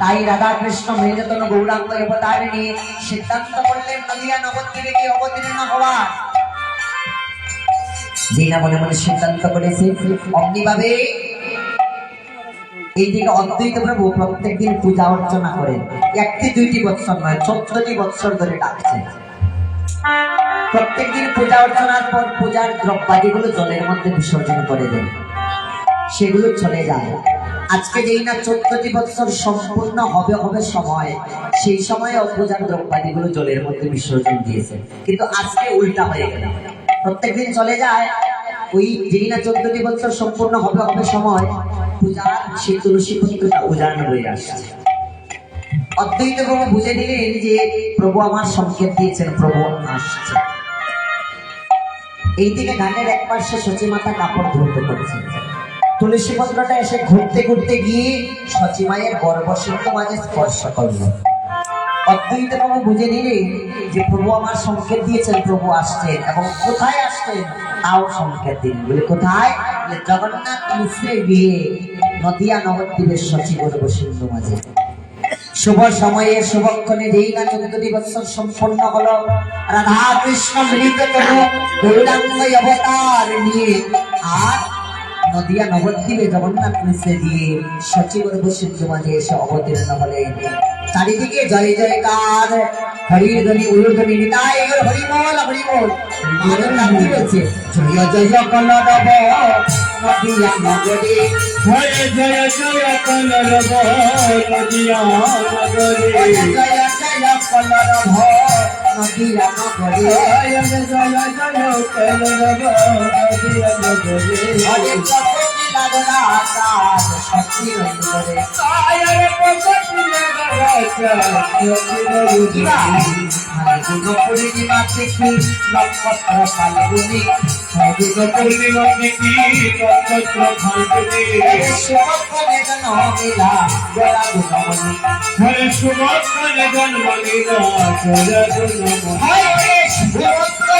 তাই রাধা কৃষ্ণ মেজতন গৌরাঙ্গ অবতারিণী সিদ্ধান্ত করলেন, নদিয়া নবদ্বীপে গিয়ে অবতীর্ণ হওয়ার। জিনা মনে মনে সিদ্ধান্ত করেছে অমনিভাবে এইদিকে অদ্বৈত প্রভু প্রত্যেকদিন পূজা অর্চনা করেন। একটি দুইটি বৎসর নয়, চোদ্দটি বৎসর ধরে ডাকছেন প্রত্যেকদিন পূজা অর্চনার পর পূজার দ্রব্যাদিগুলো জলের মধ্যে বিসর্জন করে দেন। সেগুলো চলে যায়। আজকে যেই না চোদ্দটি বৎসর সম্পূর্ণ হবে হবে সময়। সেই সময়ে পূজার দ্রব্যাদিগুলো জলের মধ্যে বিসর্জন দিয়েছে। কিন্তু আজকে উল্টা হয়ে গেল। প্রত্যেকদিন চলে যায়, ওই যেই না চোদ্দটি বৎসর সম্পূর্ণ হবে হবে সময়, পূজার সেই তুলসী পত্রটা উজাড় হয়ে আসছে। অদ্বৈত প্রভু বুঝে নিলেন যে প্রভু আমার সংকেত দিয়েছেন, প্রভু আসছে। এইদিকে গানের এক পাশে সচিমাতা কাপড় ধরতে করেছেন তুলসী পত্রটা এসে ঘুরতে ঘুরতে গিয়ে সচিমায়ের গর্ভসিংহ মাঝে স্পর্শ করল। অদ্বৈত প্রভু বুঝে নিলে যে প্রভু আমার সংকেত দিয়েছেন, প্রভু আসছেন এবং কোথায় আসছেন তাও সংকেত দিন। বলে, কোথায়? জগন্নাথ মিশ্রের বিয়ে নদিয়া নবদ্বীপের সচিব গর্ভসিংহ মাঝে শুভ সময়ে শুভক্ষণে যেই না চোদ্দটি বৎসর সম্পন্ন হলো। রাধা কৃষ্ণ মিলিত করো অবতার নিয়ে আর নদিয়া নবদ্বীপে জগন্নাথ মিশ্রে দিয়ে সচিবর বসিদ্ধ মাঝে এসে অবতীর্ণ হলেন। চারিদিকে জয় জয়কার হরির ধ্বনি উলুর ধ্বনি নিতাই হরিমল হরিমল। মানব বলছে জয় জয় কলরব নদিয়া নগরে। জয় জয় জয় কলরব নদিয়া নগরে। জয় জয় কলরব নদিয়া নগরে জয় জয় জয় কলরব নদিয়া নগরে হরে প্রভু লীলাদাতার শক্তি রইলে আয়ারে পকটি লাগাছা কিবা ফাল্গুন পূর্ণিমা থেকে নক্ষত্র ফাল্গুনি পূর্ণিমা দেখি নক্ষত্র ফাল্গুনি শুভক্ষণে যেন গোলা গুণমণি হরে সুমক্ষণে জন্ম নিল জয় জন্ম হরে শুভক্ষণে যেন মিলা গোলা গুণমণি আয়ারে সুমক্ষণে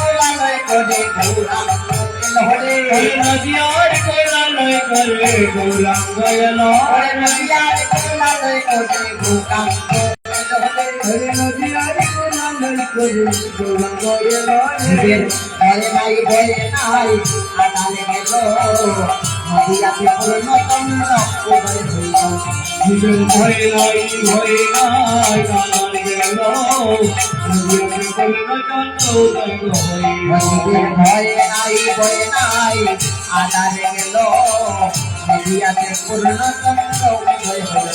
এলো হবে মায়ের কোলালয় করে গৌরাঙ্গ হরে নদিয়ার কোলালয় করে গৌরাঙ্গ হরে নদিয়ার কোলালয় করে গৌরাঙ্গ হবে জীবের ভয়ে নাই আদালে গেল। নদিয়াতে পূর্ণ চন্দ্র উদয় হইল জীবের ভয়ে নাই ভয়ে নাই রাধে ভয়ে নাই ভয়ে নাই আদালে গেল নদিয়াতে পূর্ণ চন্দ্র উদয় হইল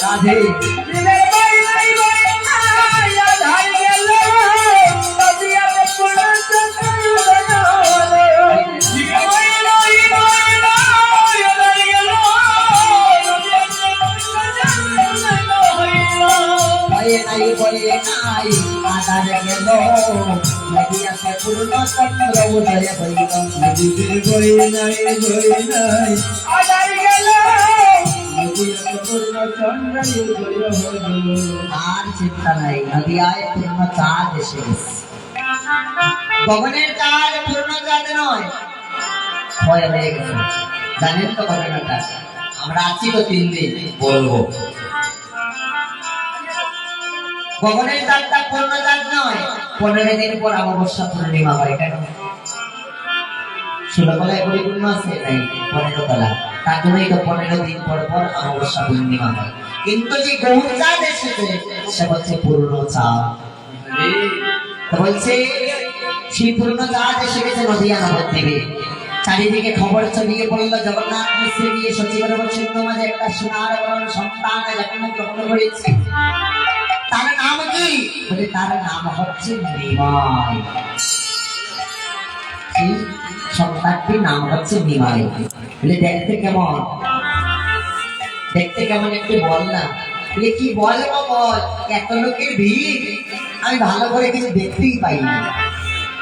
আর চিন্তা নাই নদিয়ায় পূর্ণ চাঁদ এসে গেছে চাঁদ পূর্ণ চাঁদ নয়। ভয় হয়ে গেছে। জানেন তো ঘটনাটা? আমরা আছি তো তিন দিন। বলব। গগনের চাঁদটা পূর্ণ চাঁদ নয়। পনেরো দিন পর অমাবস্যা পূর্ণিমা হয় কেন আছে? নাই, পনেরো তার জন্যই তো পনেরো দিন পর পর অমাবস্যা পূর্ণিমা হয়। কিন্তু যে গৌর চাঁদ এসেছে, সে হচ্ছে পূর্ণ চাঁদ। বলছে, সেই পূর্ণ চাঁদ এসে গেছে নদিয়া চারিদিকে খবর ছড়িয়ে পড়ল, জগন্নাথ মিশ্রে দিয়ে সচিবের বৈষ্ণব মাঝে একটা সোনার সন্তান করেছে নাম কি? বলে তার নাম হচ্ছে নিমাই। সন্তানটির নাম হচ্ছে নিমাই। বলে দেখতে কেমন? দেখতে কেমন একটু বল না। এ কি বলব বল? এত লোকের ভিড়। আমি ভালো করে কিছু দেখতেই পাইনি।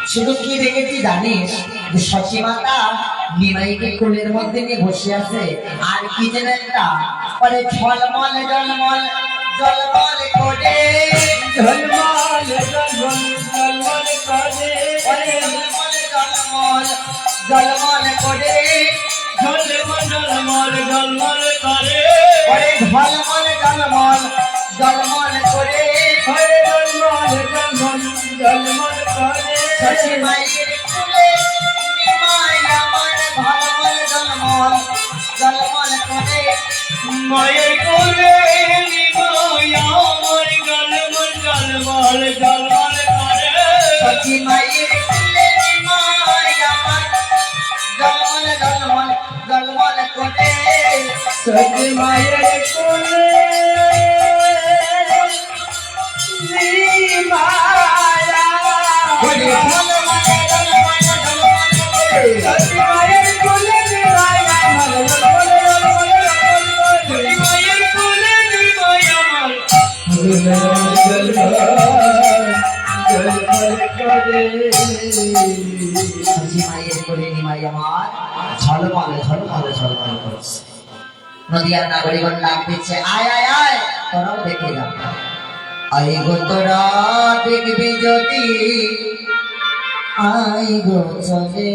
শুধু কি দেখেছি জানিস? যে শশী মাতা নিমাইকে কোলের মধ্যে নিয়ে বসে আছে। আর কি যেন একটা? পরে ঝলমল জলমল জলমল করে ঝলমল ঝলমল ঝলমল করে পরে ঝলমল জলমল জলমল করে ঝলমল ঝলমল ঝলমল করে পরে ঝলমল জলমল জলমল করে হরে ঝলমল ঝলমল ঝলমল করে শশী মায়ের কোলে জলমল জলমল করে মায়ের কোলে মায়ের জলমল জলমল জলমল করে সখী মায়ের কোলে ঝলমল ঝলমল ঝলমল করছে। নদিয়ার নাগরিকগণ ডাক দিচ্ছে, আয় আয় আয়, তোরাও দেখে যা আই গো তোরা দেখবি যদি আই গো চলে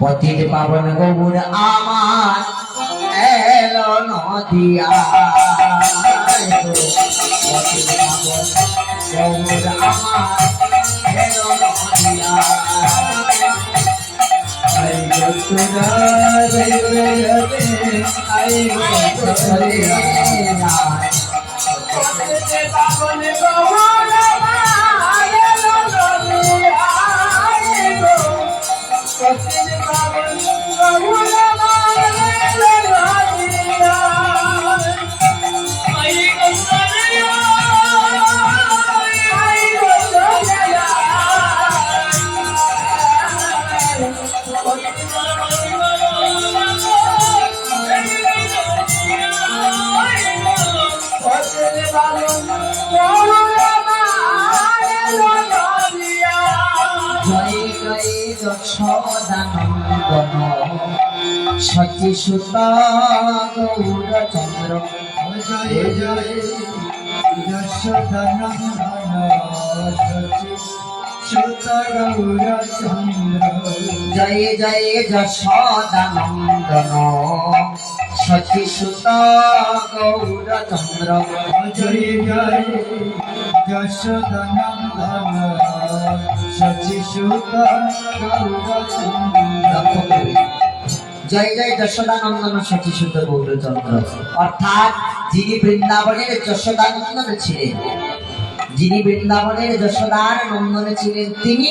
পতির পাবন গৌর আমার এলো নদিয়া। পতির পাবন গৌর আমার এলো নদিয়া। আই গো তোরা দেখবে যদি আই যশোদানন্দন সচি সুত গৌর চন্দ্র জয় জয় যশোদানন্দন সচি সুত জয় জয় যশোদানন্দন সুত গৌর চন্দ্র জয়। জয় যশোদানন্দন সুত গৌর চন্দ্র জয় জয় যশোদানন্দন সুত গৌরচন্দ্র অর্থাৎ যিনি বৃন্দাবনের যশোদানন্দন ছিলেন, যিনি বৃন্দাবনের যশোদার নন্দনে ছিলেন তিনি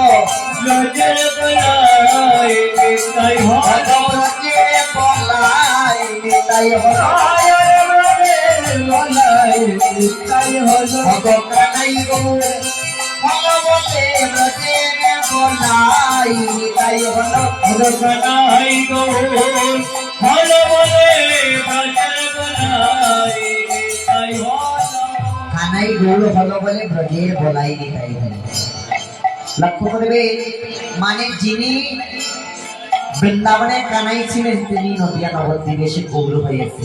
ব্রজের বলাই তাই ব্রজের গলায় তাই হলো হয়। বলাই তাই হল। ভগ কানাই গৌর ভালো বলে ব্রজের বলাই নিতাই হলো। হলো কানাই গৌর ভালো বলে ব্রজের তাই কানাই ব্রজের হলো। লক্ষ্য করবে মানে যিনি বৃন্দাবনের কানাই ছিলেন, তিনি নদিয়া নবদ্বীপে গৌর হয়েছে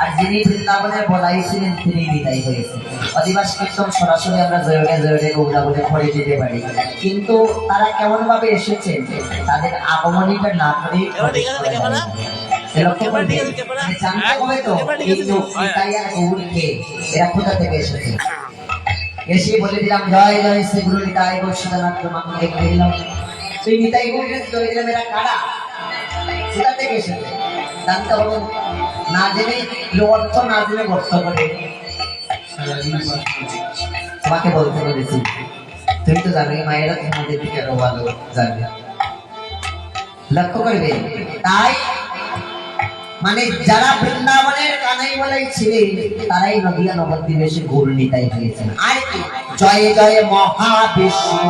আর যিনি বৃন্দাবনের বলাই ছিলেন, তিনি বিদায় হয়েছে অধিবাস কীর্তন সরাসরি আমরা জয়গে জয়গে গৌরা বলে দিতে পারি। কিন্তু তারা কেমন ভাবে এসেছেন তাদের আগমনীটা না করে লক্ষ্য করবে মানে জানতে হবে তো, এই লোক এরা কোথা থেকে এসেছে? এসে বলে দিলাম, জয় জয় শ্রী গুরু নিতাই বৈষ্ণবনাথ তোমাকে দেখতে দিলাম সেই নিতাই এরা কারা? কোথা থেকে জানতে হবে না জেনে অর্থ না জেনে করে। তোমাকে বলতে বলেছি, তুমি তো জানোই, মায়েরা তোমাদের দিকে আরও ভালো জানবে লক্ষ্য করবে, তাই মানে যারা বৃন্দাবনের কানাই বলাই ছিলেন, তারাই নদিয়া নবদ্বীপে এসে গৌর নিতাই হয়েছেন আর কি? জয় জয় মহাবিষ্ণু।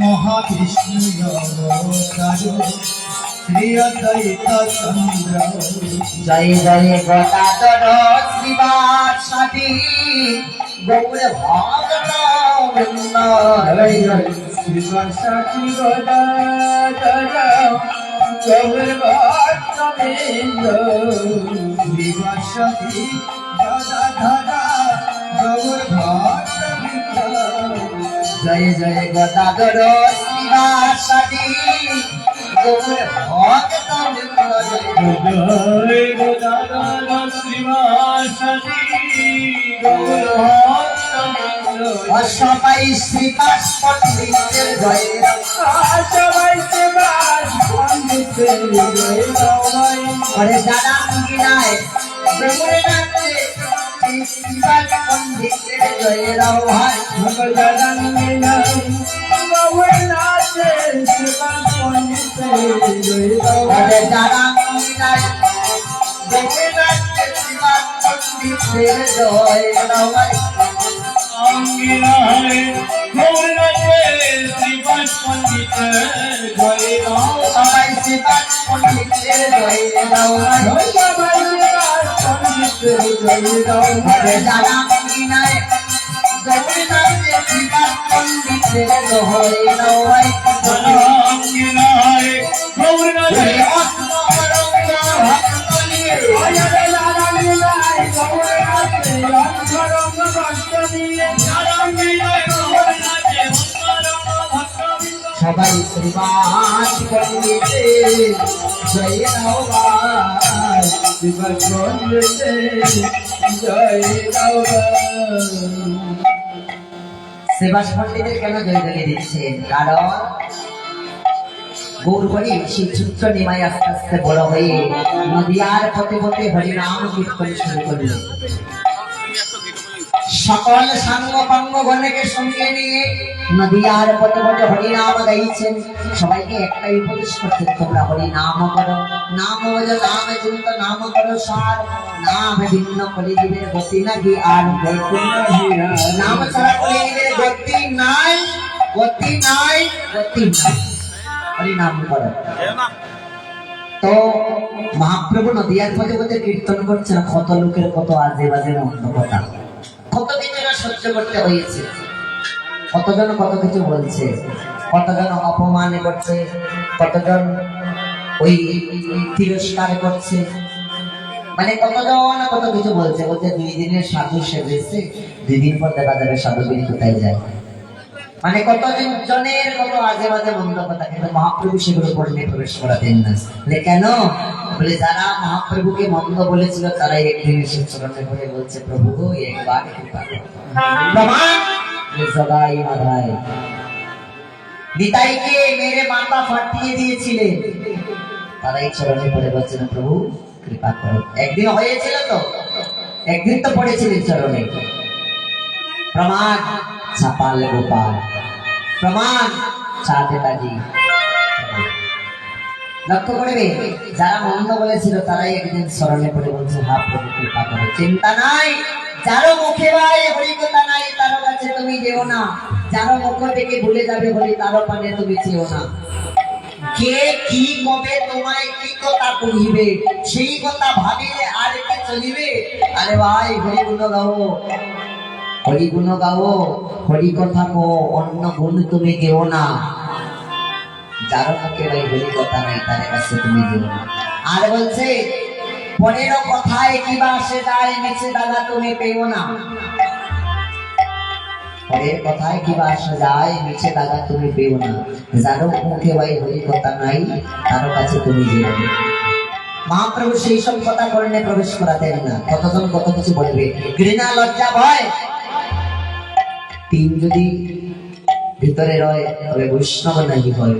মহাবিষ্ণু জয় জয় গদাধর শ্রীবাসাদি। জয় জয় শ্রী বর্ষাতি গদাধর গৌর ভক্তবৃন্দ শ্রী গৌর ভক্তবৃন্দ জয় জয় গদাধর শ্রীবাসাদি গৌর ভগত জয় গদাধর শ্রীবাসদি গৌর ভক্তবৃন্দ অসবাই শ্রীবাস পণ্ডিতের জয় সবাই পণ্ডিতের জয় রামায় করে যারা গিনায় প্রেমে নাচে সেই শ্রীবাস পণ্ডিতের জয় রাও ভাই করে যারা গিনায় প্রেমে নাচে শ্রীবাস পণ্ডিতের জয় রাও ভাই অঙ্গিনায় গৌরনাথে শ্রীবাস পণ্ডিত জয় রাম সবাই শ্রীবাস পণ্ডিতের জয় রাও ভাই করে যারা গিনায় প্রেমে নাচে শ্রীবাস পণ্ডিতের জয় রাও ভাই। অঙ্গিনায় গৌরনাথে অঙ্গিনায় গৌরনাথে অন্তরঙ্গ ভক্তবৃন্দ সবাই জয় জয় দিচ্ছেন? কারণ গৌরবরী সেই ছোট্ট নিমাই আস্তে আস্তে বড় হয়ে নদিয়ার পথে পথে হরিনাম কীর্তন শুরু করল। সকল সাঙ্গ পাঙ্গ গণকে সঙ্গে নিয়ে নদিয়ার পথে পথে হরিনাম গাইছেন। সবাইকে একটাই উপদেশ করছেন তোমরা হরিনাম করো। নাম ভজ নাম চিন্ত নাম করো সার। নাম ভিন্ন কলিজীবের গতি নাকি আর নাম ছাড়া কলিজীবের গতি নাই গতি নাই গতি নাই। হরিনাম করো। তো মহাপ্রভু নদিয়ার পথে পথে কীর্তন করছেন, কত লোকের কত আজে বাজে কথা সহ্য করতে হয়েছে? কতজন কত কিছু বলছে? কতজন অপমান করছে? কতজন ওই তিরস্কার করছে? মানে কতজন কত কিছু বলছে? বলছে দুই দিনের সাধু সেজেছে, দুই দিন পর দেখা যাবে সাধু কোথায় যায়। মানে কত জনের কত আজে বাজে কথা কিন্তু মহাপ্রভু সেগুলো পড়লে প্রবেশ করাতেন না। কেন? বলে যারা মহাপ্রভুকে মন্দ বলেছিল, তারাই একদিন এসে চরণে করে বলছে, প্রভু, একবার সবাই মাধায় নিতাইকে মেরে মাথা ফাটিয়ে দিয়েছিলেন। তারাই চরণে পড়ে বলছেন প্রভু, কৃপা করো। একদিন হয়েছিল তো? একদিন তো পড়েছিলেন চরণে। প্রমাণ, ছাপাল গোপাল। প্রমাণ চাঁদে বাজি। লক্ষ্য করবে, যারা মন্দ বলেছিল, তারাই একদিন স্মরণে পড়ে বলছে হা প্রভু, কৃপা করো। চিন্তা নাই। যারও মুখে ভাই হরিকতা নাই, তারও কাছে তুমি যেও না। যারও মুখ থেকে ভুলে যাবে হরি তারও পানে তুমি চেও না। কে কি কবে তোমায় কি কথা কহিবে, সেই কথা ভাবিলে আর কি চলিবে? আরে ভাই হরি গুণ গাও। হরি গুণ গাও, হরি কথা কো অন্য গুণ তুমি গেও না। যারও মুখে ভাই হরি কথা নাই, তার কাছে তুমি দিও না। আর বলছে পরেরও কথায় কিবা আসে যায় নিচে দাদা তুমি পেও না। পরের কথায় কিবা আসে যায় নিচে দাদা তুমি পেও না। যারও মুখে ভাই হরি কথা নাই তারও কাছে তুমি যেও না। মহাপ্রভু সেই সব কথা করণে প্রবেশ করাতেন না। কতজন কত কিছু বলবে? ঘৃণা, লজ্জা, ভয়। তিন যদি ভিতরে রয়, তবে বৈষ্ণব নাহি হয়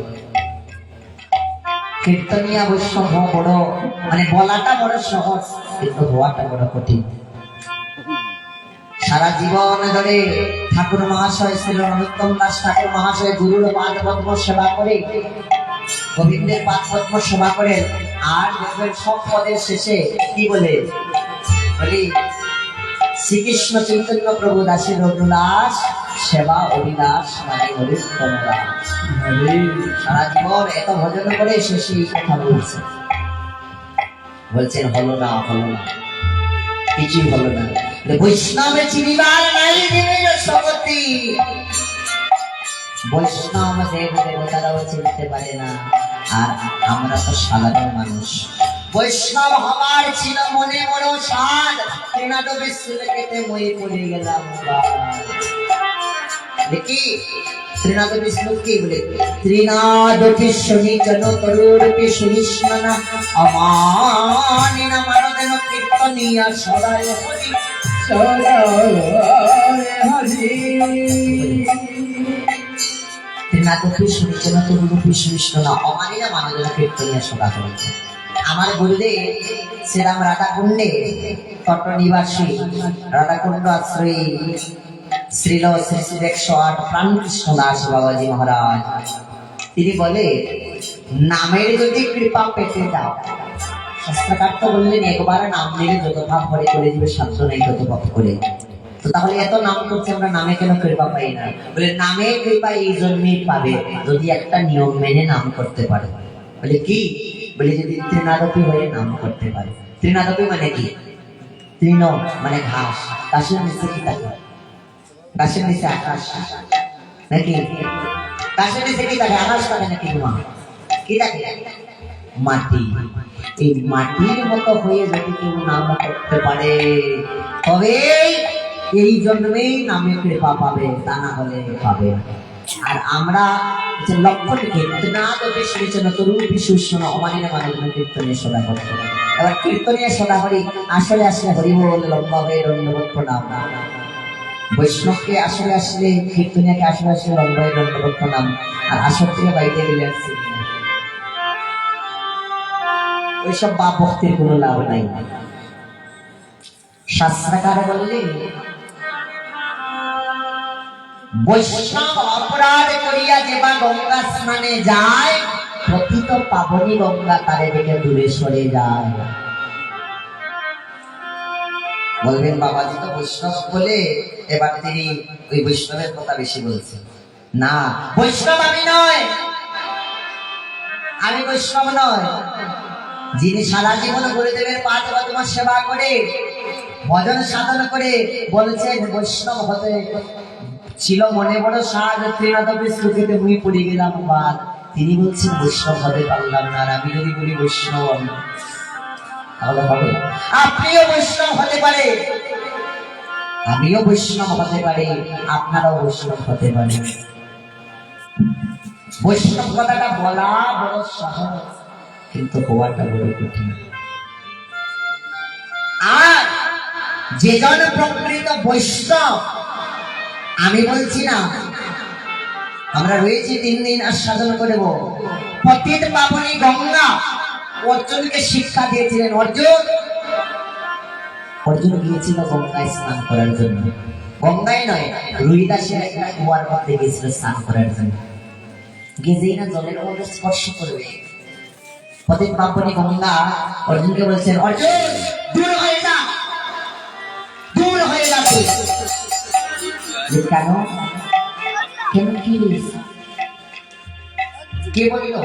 কীর্তনিয়া বৈষ্ণব বড় মানে বলাটা বড় সহজ, কিন্তু হওয়াটা বড় কঠিন। সারা জীবন ধরে ঠাকুর মহাশয় শ্রী অনুত্তম দাস ঠাকুর মহাশয়, গুরুর পাদ সেবা করে, গোবিন্দের পাদ পদ্ম সেবা করে, আর দেখবেন সব পদের শেষে কি বলে? বলি শ্রীকৃষ্ণ চৈতন্য প্রভু দাসের রঘুদাস সেবা অভিলাষ মানে দাস সারা জীবন এত ভজন করে শেষে এই কথা বলছে। বলছেন, হলো না হলো না। কিছুই হলো না। বৈষ্ণবে চিনিবার নাই দেবের সগতি বৈষ্ণব দেব দেবতারাও চিনতে পারে না। আর আমরা তো সাধারণ মানুষ। বৈষ্ণব হবার ছিল মনে বড় সাদ তেনাদ বিশ্বে কেটে মই পড়ে গেলাম দেখি ত্রিনাদ বিষ্ণু কি বলে? ত্রিনাদপি শনি জন তরুরপি সুনিষ্ণনা অমানিনা মানদেন কীর্তনিয়া সদায় হরি ত্রিনাদপি শনি জন তরুরপি সুনিষ্ণনা অমানিনা মানদেন কীর্তনিয়া সদা হরি। আমার গুরুদেব শ্রীরাম রাধাকুণ্ডে তট নিবাসী রাধাকুণ্ড আশ্রয়ী, শ্রীল শ্রী শ্রী একশো আট প্রাণকৃষ্ণ দাস বাবাজি মহারাজ। তিনি বলে, নামের যদি কৃপা পেতে দাও। তো বললেন, একবার নাম নিলে যত ভাব ভরে করে দিবে, সাধ্য নেই তত পথ করে। তো তাহলে এত নাম করছে আমরা নামে কেন কৃপা পাই না? বলে, নামে কৃপা এই জন্যই পাবে, যদি একটা নিয়ম মেনে নাম করতে পারে। বলে, কি? বলে যদি ত্রিনাদপি হয়ে নাম করতে পারে। ত্রিনাদপি মানে কি? তৃণ মানে ঘাস। ঘাসের নিচে কি থাকে? গাছের নিচে আকাশ। নাকি? গাছের নিচে কি থাকে? আকাশ থাকে নাকি মা কি থাকে? মাটি। এই মাটির মতো হয়ে যদি কেউ নাম করতে পারে তবে এই জন্মেই নামে কৃপা পাবে, তা না হলে পাবে। আর আমরা যে লক্ষ্য কীর্তনা দেবে শুনেছেন তরু বিশুষ্ণ অমানিনা মানব কীর্তনে সদা করতে এবার কীর্তনে সদা হরি আসলে আসলে হরি লম্বা হয়ে দণ্ডবোধ প্রণাম। বৈষ্ণবকে আসলে আসলে কীর্তনিয়াকে আসলে আসলে লম্বায় দণ্ডবোধ প্রণাম। আর আসর থেকে বাইরে গেলে আর ওইসব বাপ ভক্তির কোনো লাভ নাই। শাস্ত্রকার বললেন বৈষ্ণব অপরাধ করিয়া যেবা গঙ্গা স্নানে যায় পতিত পাবনী গঙ্গা তারে দেখে দূরে সরে যায়। বলবেন বাবাজি তো বৈষ্ণব বলে, এবার তিনি ওই বৈষ্ণবের কথা বেশি বলছেন। না, বৈষ্ণব আমি নয়। আমি বৈষ্ণব নয়। যিনি সারা জীবন গুরুদেবের পাঁচ বা তোমার সেবা করে, ভজন সাধন করে বলছেন বৈষ্ণব হতে ছিল মনে বড় সাজ মুই পড়ে গেলাম বাদ। তিনি বলছেন, বৈষ্ণব হতে পারলাম না আমি যদি বলি বৈষ্ণব, তাহলে হবে। আপনিও বৈষ্ণব হতে পারে। আমিও বৈষ্ণব হতে পারি, আপনারাও বৈষ্ণব হতে পারে। বৈষ্ণব কথাটা বলা বড় সহজ, কিন্তু হওয়াটা বড় কঠিন। আর যে জন প্রকৃত বৈষ্ণব আমি বলছি না। আমরা রয়েছি তিন দিন আস্বাদন করব পতিত পাবনী গঙ্গা অর্জুনকে শিক্ষা দিয়েছিলেন। অর্জুন! অর্জুন গিয়েছিল গঙ্গায় স্নান করার জন্য। গঙ্গায় নয়, রুইদাসের একটা কুয়ার মধ্যে গিয়েছিল স্নান করার জন্য। গিয়ে যেই না জলের মধ্যে স্পর্শ করবে। পতিত পাবনী গঙ্গা অর্জুনকে বলছেন, অর্জুন, দূর হয়ে যা। দূর হয়ে যে কেন কেন কি? কে বলিল?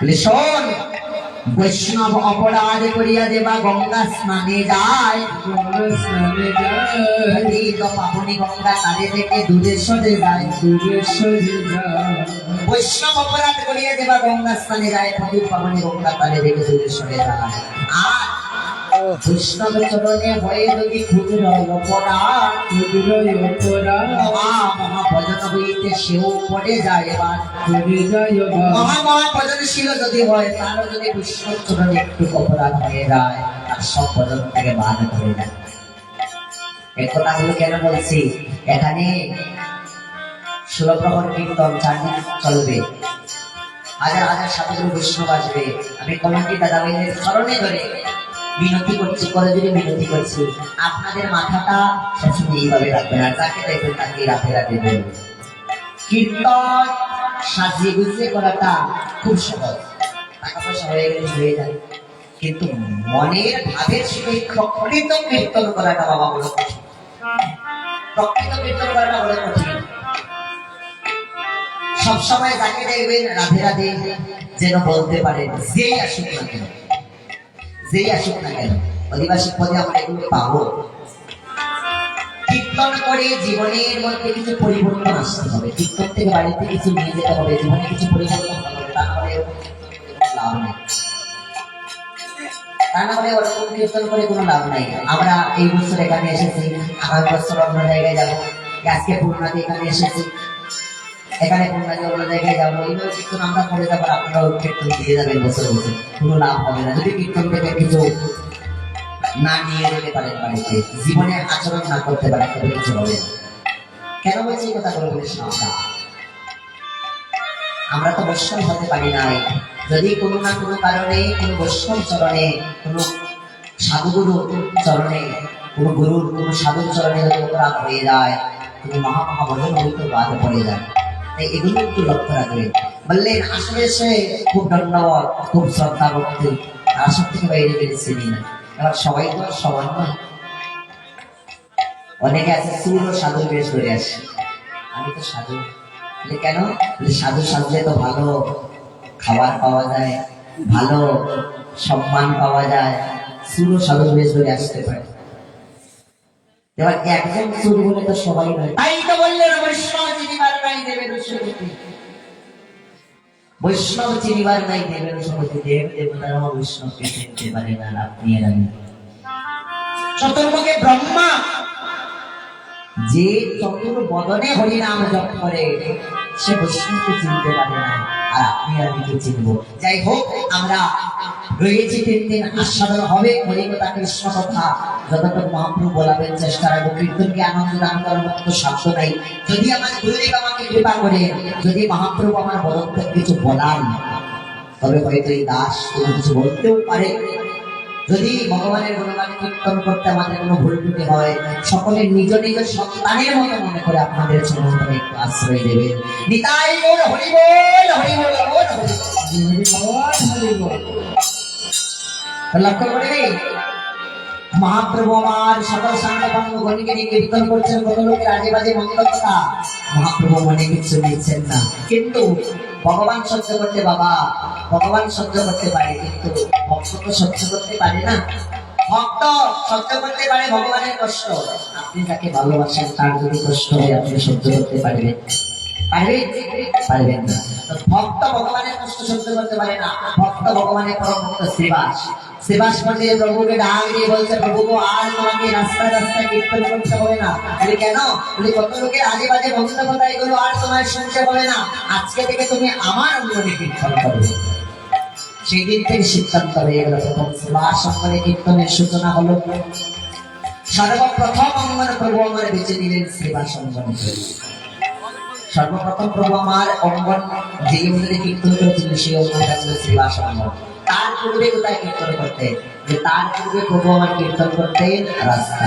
বলে শোন বৈষ্ণব অপরাধ করিয়া দেবা গঙ্গা স্নানে যায়। স্নানে পাবনী গঙ্গা তারে থেকে দূরে সরে যায়। দূরে সরে যায়। বৈষ্ণব অপরাধ করিয়া দেবা গঙ্গা স্থানে যায়। পাবনী গঙ্গা তারে থেকে দূরে সরে যায়। আর বৈষ্ণব চরণে হয়ে যদি ক্ষুদ্র অপরাধ সেও পড়ে যায় এবার। করে যদি হয়, তারও যদি বৈষ্ণব চরণে একটু অপরাধ হয়ে যায়, তার সব ভজন থেকে বাদ হয়ে যায় এই কথাগুলো কেন বলছি? এখানে ষোলপ্রহর কীর্তন চারদিন চলবে। হাজার হাজার সাধুগুরু বৈষ্ণব আসবে। আমি কমিটি দাদা স্মরণে ধরে বিনতি করছি করে যদি বিনতি করছি? আপনাদের মাথাটা সবসময় এইভাবে রাখবেন, আর যাকে দেখবেন তাকে রাতে রাতে দেবেন। কীর্তন, সাজিয়ে গুজিয়ে করাটা খুব সহজ। টাকা পয়সা হয়ে গেলে হয়ে যায়। কিন্তু মনের ভাবের সহিত প্রকৃত কীর্তন করাটা বাবা বড় কঠিন। প্রকৃত কীর্তন করাটা বড় কঠিন। সবসময় যাকে দেখবেন রাধে রাধে যেন বলতে পারেন যেই আসুক না কেন। যেই আসুক না কেন, অধিবাসী পদে আমরা এগুলো পাবো। কীর্তন করে জীবনের মধ্যে কিছু পরিবর্তন আসতে হবে। বাড়িতে কিছু নিয়ে যেতে হবে। জীবনে কিছু পরিবর্তন হবে তারপরে লাভ নেই। না হলে কীর্তন করে কোনো লাভ নাই। আমরা এই বছর এখানে এসেছি, আগামী বছর অন্য জায়গায় যাব। আজকে পূর্ণাতে এখানে এসেছি। এখানে পূর্ণাতে অন্য জায়গায় যাব। এইভাবে কীর্তন, আমরা করে যাব আপনারাও কীর্তন দিয়ে যাবেন বছর বছর। কোনো লাভ হবে না। যদি কীর্তন থেকে কিছু না নিয়ে যেতে পারেন বাড়িতে, জীবনে আচরণ না করতে পারেন তবে কিছু হবে। কেন বলছি কথা বলে বলিস আমরা? তো বৈষ্ণব হতে পারি না যদি কোনো না কোনো কারণে, কোনো বৈষ্ণব চরণে, কোনো সাধুগুরু চরণে, কোনো গুরুর, কোনো সাধুর চরণে যদি অপরাধ হয়ে যায়, কোনো মহা মহা ভজন হইতে বাদ পড়ে যায় এগুলো একটু লক্ষ্য বললেন, আসলে সে খুব ধন্যবাদ খুব শ্রদ্ধা ভক্তি থেকে বাইরে না এবার সবাই তো সমান নয়। অনেকে আছে সাধুর বেশ করে আসে। আমি তো সাধু। কেন? সাধু সাজলে তো ভালো খাবার পাওয়া যায়, ভালো সম্মান পাওয়া যায়। চুল ও সাধুর বেশ করে আসতে পারে। এবার একজন চুল বলে তো সবাই নয়। তাই তো বললেন বৈষ্ণব চিনিবার নাই দেবের দেব, দেবতারাও বৈষ্ণবকে পারে না আপনি চতুর্মুখে ব্রহ্মা। যে চতুর বদনে হরিনাম জপ করে, সে বৈষ্ণবকে চিনতে পারে না। যাই হোক, আমরা তিন দিন আস্বাদন হবে কৃষ্ণ কথা বলাবেন চেষ্টা রাখব, কীর্তনকে আনন্দ দান করার মতো শব্দ নাই। যদি আমার গুরুদেব আমাকে কৃপা করে, যদি মহাপ্রভু আমার বদন্তর কিছু বলার তবে হয়তো এই দাস কিছু বলতেও পারে। যদি ভগবানের গুণগান কীর্তন করতে আমাদের কোনো ভুল ত্রুটি হয় সকলে নিজ নিজ সন্তানের মতো মনে করে আপনাদের চরণে একটু আশ্রয় দেবেন নিতাই বল হরি বল হরি বল। হরি বল, লক্ষ্য করবে মহাপ্রভু আমার সকল সাংগপাঙ্গ গণিকে কীর্তন করছেন কত লোকের আজে বাজে মঙ্গল কথা মহাপ্রভু মনে কিছু নিচ্ছেন না। কিন্তু ভগবান সহ্য করতে বাবা, ভগবান সহ্য করতে পারে, কিন্তু ভক্ত তো সহ্য করতে পারে না। ভক্ত সহ্য করতে পারে ভগবানের কষ্ট। আপনি যাকে ভালোবাসেন, তার যদি কষ্ট হয়, আপনি সহ্য করতে পারবেন। পারবেন? ভক্ত ভগবানের কষ্ট সহ্য করতে পারে না। ভক্ত ভগবানের পরম ভক্ত শ্রীবাস। পন্ডিত প্রভুকে বলছে, প্রভু আর তোমাকে কীর্তন করতে হবে না। বলে, কেন? বলে, কত লোকের আজে বাজে বন্ধ কথা এগুলো আর তোমার শুনতে হবে না। আজকে থেকে তুমি আমার কীর্তন করবে। থেকে সিদ্ধান্ত হয়ে গেল প্রথম কীর্তনের সূচনা হলো। সর্বপ্রথম অঙ্গনে প্রভু আমার বেছে নিলেন শ্রীবাস অঙ্গনে সর্বপ্রথম প্রভু আমার অঙ্গন যে মন্দিরে কীর্তন করেছিল সেই ছিল শ্রীবাস অঙ্গন তার পূর্বে কোথায় কীর্তন করতে? যে তার পূর্বে প্রভু আমার কীর্তন করতে রাস্তা